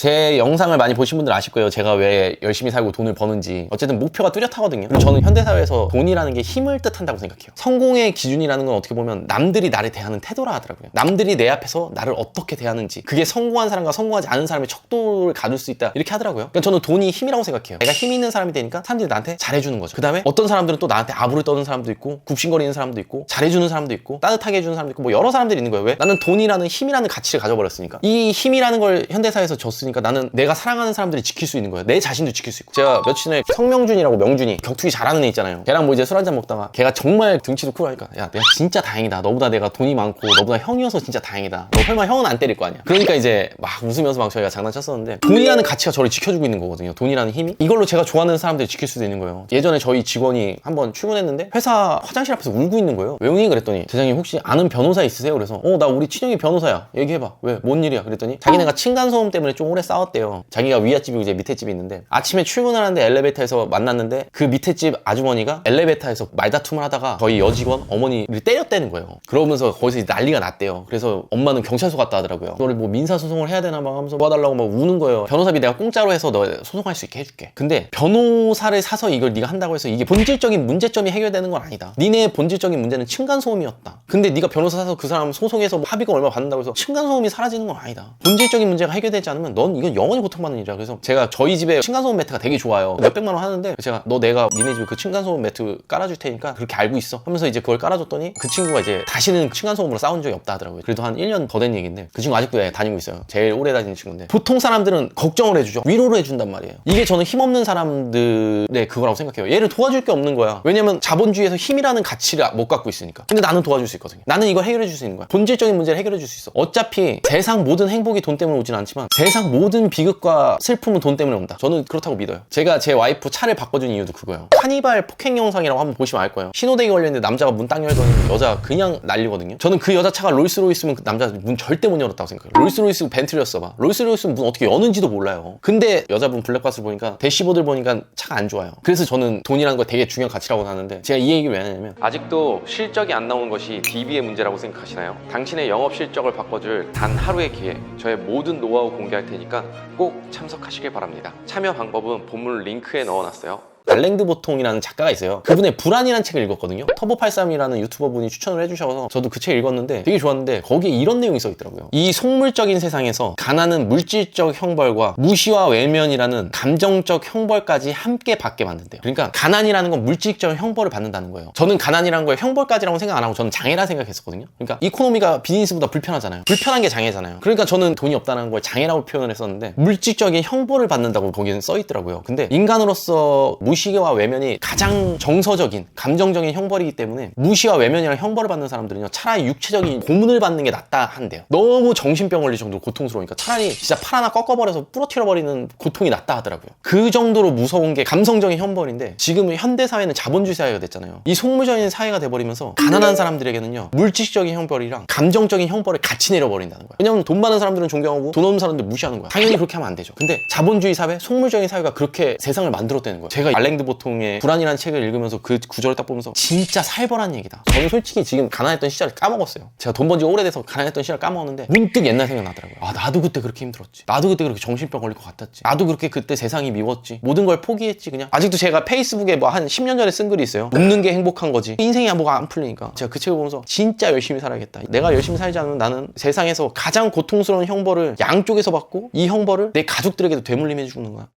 제 영상을 많이 보신 분들 아실 거예요. 제가 왜 열심히 살고 돈을 버는지. 어쨌든 목표가 뚜렷하거든요. 저는 현대사회에서 돈이라는 게 힘을 뜻한다고 생각해요. 성공의 기준이라는 건 어떻게 보면 남들이 나를 대하는 태도라 하더라고요. 남들이 내 앞에서 나를 어떻게 대하는지. 그게 성공한 사람과 성공하지 않은 사람의 척도를 가둘 수 있다. 이렇게 하더라고요. 그러니까 저는 돈이 힘이라고 생각해요. 내가 힘 있는 사람이 되니까 사람들이 나한테 잘해주는 거죠. 그 다음에 어떤 사람들은 또 나한테 아부를 떠는 사람도 있고, 굽신거리는 사람도 있고, 잘해주는 사람도 있고, 따뜻하게 해주는 사람도 있고, 뭐 여러 사람들이 있는 거예요. 왜? 나는 돈이라는 힘이라는 가치를 가져버렸으니까. 이 힘이라는 걸 현대사회에서 줬으니 까 나는 내가 사랑하는 사람들이 지킬 수 있는 거예요. 내 자신도 지킬 수 있고. 제가 며칠 전에 성명준이라고 명준이 격투기 잘하는 애 있잖아요. 걔랑 뭐 이제 술 한잔 먹다가 걔가 정말 등치도 크고 하니까 야 내가 진짜 다행이다. 너보다 내가 돈이 많고 너보다 형이어서 진짜 다행이다. 너 설마 형은 안 때릴 거 아니야. 그러니까 이제 막 웃으면서 막 저희가 장난쳤었는데 돈이라는 가치가 저를 지켜주고 있는 거거든요. 돈이라는 힘이. 이걸로 제가 좋아하는 사람들이 지킬 수도 있는 거예요. 예전에 저희 직원이 한번 출근했는데 회사 화장실 앞에서 울고 있는 거예요. 왜 우니 그랬더니 대장님 혹시 아는 변호사 있으세요? 그래서 어 나 우리 친형이 변호사야. 얘기해봐. 왜? 뭔 일이야? 그랬더니 자기네가 층간소음 때문에 좀 오래 싸웠대요. 자기가 위아집이고 이제 밑에 집이 있는데 아침에 출근하는데 엘리베이터에서 만났는데 그 밑에 집 아주머니가 엘리베이터에서 말다툼을 하다가 저희 여직원 어머니를 때렸다는 거예요. 그러면서 거기서 난리가 났대요. 그래서 엄마는 경찰서 갔다 하더라고요. 너를 뭐 민사 소송을 해야 되나 막 하면서 도와달라고 막 우는 거예요. 변호사비 내가 공짜로 해서 너 소송할 수 있게 해줄게. 근데 변호사를 사서 이걸 네가 한다고 해서 이게 본질적인 문제점이 해결되는 건 아니다. 니네 본질적인 문제는 층간소음이었다. 근데 네가 변호사 사서 그 사람 소송해서 뭐 합의금 얼마 받는다고 해서 층간소음이 사라지는 건 아니다. 본질적인 문제가 해결되지 않으면 넌 이건 영원히 고통받는 일이야. 그래서 제가 저희 집에 층간소음 매트가 되게 좋아요. 몇백만 원 하는데 제가 너 내가 니네 집에 그 층간소음 매트 깔아줄 테니까 그렇게 알고 있어. 하면서 이제 그걸 깔아줬더니 그 친구가 이제 다시는 층간소음으로 싸운 적이 없다 하더라고요. 그래도 한 1년 더 된 얘기인데 그 친구 아직도 애 다니고 있어요. 제일 오래 다니는 친구인데 보통 사람들은 걱정을 해주죠. 위로를 해준단 말이에요. 이게 저는 힘없는 사람들의 그거라고 생각해요. 얘를 도와줄 게 없는 거야. 왜냐면 자본주의에서 힘이라는 가치를 못 갖고 있으니까. 근데 나는 도와줄 수 있거든요. 나는 이걸 해결해 줄 수 있는 거야. 본질적인 문제를 해결해 줄 수 있어. 어차피 세상 모든 행복이 돈 때문에 오진 않지만 세상 모든 비극과 슬픔은 돈 때문에 온다. 저는 그렇다고 믿어요. 제가 제 와이프 차를 바꿔준 이유도 그거예요. 카니발 폭행 영상이라고 한번 보시면 알 거예요. 신호대기 걸렸는데 남자가 문 딱 열더니 여자 그냥 날리거든요. 저는 그 여자 차가 롤스로이스면 그 남자 문 절대 못 열었다고 생각해요. 롤스로이스 벤틀리였어 봐. 롤스로이스는 문 어떻게 여는지도 몰라요. 근데 여자분 블랙박스를 보니까 대시보드를 보니까 차가 안 좋아요. 그래서 저는 돈이라는 거 되게 중요한 가치라고 하는데 제가 이 얘기를 왜 하냐면 아직도 실적이 안 나오는 것이 DB의 문제라고 생각하시나요? 당신의 영업 실적을 바꿔줄 단 하루의 기회 저의 모든 노하우 공개할 테니까 꼭 참석하시길 바랍니다. 참여 방법은 본문 링크에 넣어놨어요. 알랭드 보통이라는 작가가 있어요. 그분의 불안이라는 책을 읽었거든요. 터보83이라는 유튜버 분이 추천을 해주셔서 저도 그 책 읽었는데 되게 좋았는데 거기에 이런 내용이 써 있더라고요. 이 속물적인 세상에서 가난은 물질적 형벌과 무시와 외면이라는 감정적 형벌까지 함께 받게 만든대요. 그러니까 가난이라는 건 물질적 형벌을 받는다는 거예요. 저는 가난이라는 걸 형벌까지라고 생각 안 하고 저는 장애라 생각했었거든요. 그러니까 이코노미가 비즈니스보다 불편하잖아요. 불편한 게 장애잖아요. 그러니까 저는 돈이 없다는 걸 장애라고 표현을 했었는데 물질적인 형벌을 받는다고 거기는 써 있더라고요. 근데 인간으로서 무시 와 외면이 가장 정서적인 감정적인 형벌이기 때문에 무시와 외면이랑 형벌을 받는 사람들은요 차라리 육체적인 고문을 받는 게 낫다 한대요. 너무 정신병 걸릴 정도로 고통스러우니까 차라리 진짜 팔 하나 꺾어버려서 부러뜨려 버리는 고통이 낫다 하더라고요. 그 정도로 무서운 게 감성적인 형벌인데 지금은 현대사회는 자본주의 사회가 됐잖아요. 이 속물적인 사회가 돼버리면서 가난한 사람들에게는요 물질적인 형벌이랑 감정적인 형벌을 같이 내려버린다는 거예요. 왜냐면 돈 많은 사람들은 존경하고 돈 없는 사람들 무시하는 거야. 당연히 그렇게 하면 안 되죠. 근데 자본주의 사회 속물적인 사회가 그렇게 세상을 만들었다는 거예요. 제가 알 랭드 보통의 불안이라는 책을 읽으면서 그 구절을 딱 보면서 진짜 살벌한 얘기다. 저는 솔직히 지금 가난했던 시절을 까먹었어요. 제가 돈 번 지 오래돼서 가난했던 시절을 까먹었는데 문득 옛날 생각 나더라고요. 아 나도 그때 그렇게 힘들었지. 나도 그때 그렇게 정신병 걸릴 것 같았지. 나도 그렇게 그때 세상이 미웠지. 모든 걸 포기했지 그냥. 아직도 제가 페이스북에 뭐 한 10년 전에 쓴 글이 있어요. 웃는 게 행복한 거지. 인생이 뭐가 안 풀리니까. 제가 그 책을 보면서 진짜 열심히 살아야겠다. 내가 열심히 살지 않으면 나는 세상에서 가장 고통스러운 형벌을 양쪽에서 받고 이 형벌을 내 가족들에게도 되물림해 주는 거야.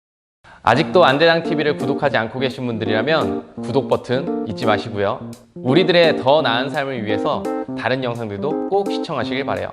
아직도 안대장 TV를 구독하지 않고 계신 분들이라면 구독 버튼 잊지 마시고요. 우리들의 더 나은 삶을 위해서 다른 영상들도 꼭 시청하시길 바래요.